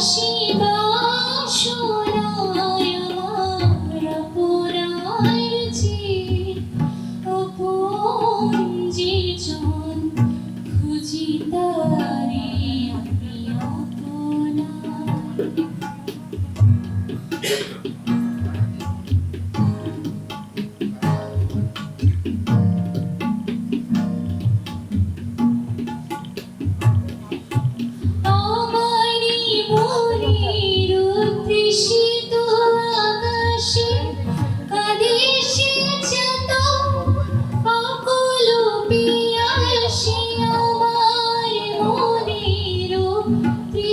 she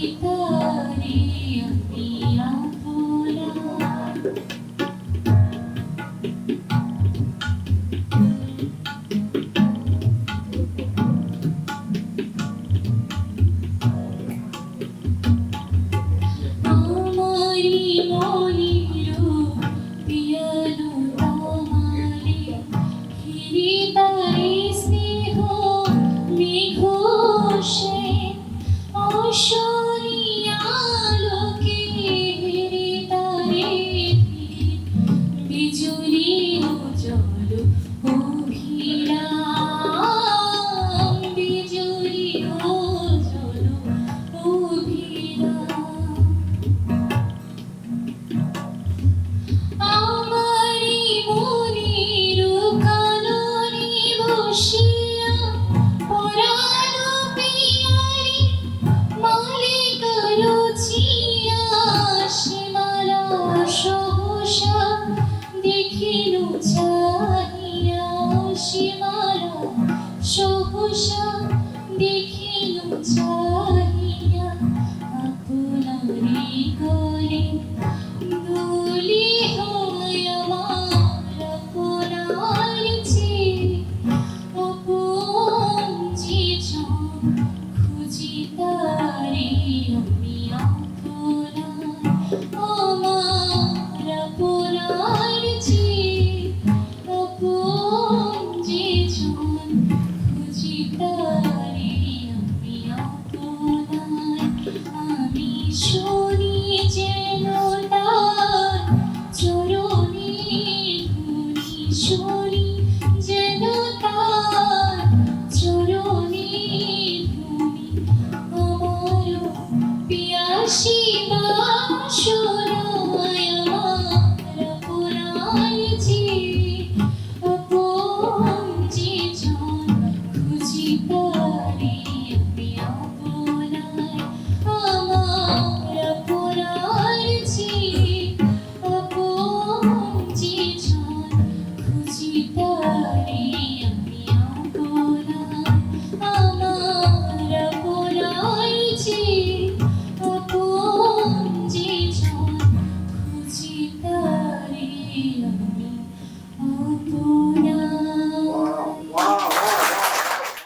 Kita Ria বিজুলি জল অভিরাম বিজুলি জল অভিরাম আমারি মনির কাননে বসিয়া দেখিল চাহিয়া